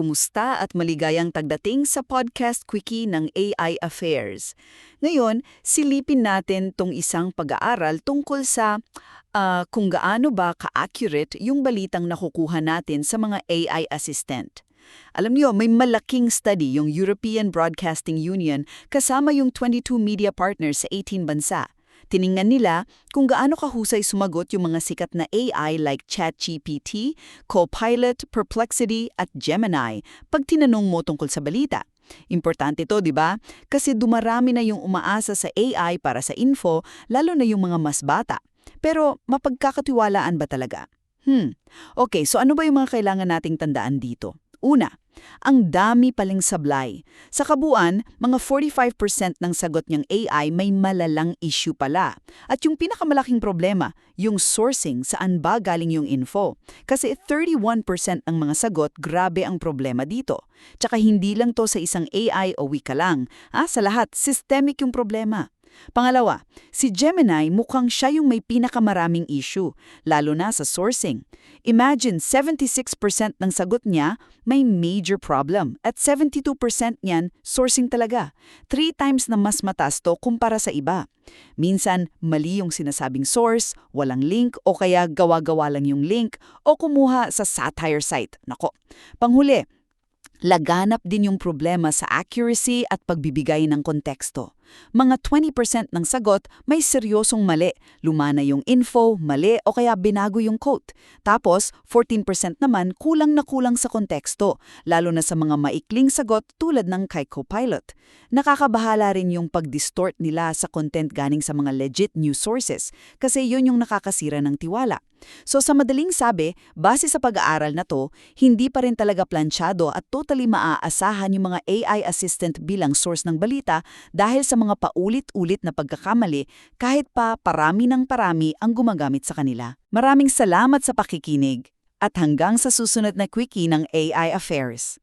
kumusta at maligayang tagdating sa podcast Quickie ng AI Affairs. Ngayon, silipin natin tong isang pag-aaral tungkol sa ah, kung gaano ba ka-accurate yung balitang nakukuha natin sa mga AI assistant. Alam niyo, may malaking study yung European Broadcasting Union kasama yung 22 media partners sa 18 bansa. Tiningnan nila kung gaano kahusay sumagot yung mga sikat na AI like ChatGPT, Copilot, Perplexity at Gemini pag tinanong mo tungkol sa balita. Importante to, di ba? Kasi dumarami na yung umaasa sa AI para sa info, lalo na yung mga mas bata. Pero mapagkakatiwalaan ba talaga? Hmm. Okay, so ano ba yung mga kailangan nating tandaan dito? Una, ang dami paling sablay. Sa kabuuan, mga 45% ng sagot niyang AI may malalang issue pala. At yung pinakamalaking problema, yung sourcing saan ba galing yung info. Kasi 31% ng mga sagot, grabe ang problema dito. Tsaka hindi lang to sa isang AI o wika lang. Ah, sa lahat, systemic yung problema. Pangalawa, si Gemini mukhang siya yung may pinakamaraming issue, lalo na sa sourcing. Imagine 76% ng sagot niya may major problem at 72% niyan sourcing talaga. Three times na mas mataas to kumpara sa iba. Minsan, mali yung sinasabing source, walang link o kaya gawa-gawa lang yung link o kumuha sa satire site. Nako. Panghuli, laganap din yung problema sa accuracy at pagbibigay ng konteksto. Mga 20% ng sagot may seryosong mali, lumana yung info, mali o kaya binago yung quote. Tapos, 14% naman kulang na kulang sa konteksto, lalo na sa mga maikling sagot tulad ng kay Copilot. Nakakabahala rin yung pag-distort nila sa content ganing sa mga legit news sources kasi yun yung nakakasira ng tiwala. So sa madaling sabi, base sa pag-aaral na to, hindi pa rin talaga planchado at totally maaasahan yung mga AI assistant bilang source ng balita dahil sa mga paulit-ulit na pagkakamali kahit pa parami ng parami ang gumagamit sa kanila. Maraming salamat sa pakikinig at hanggang sa susunod na quickie ng AI Affairs.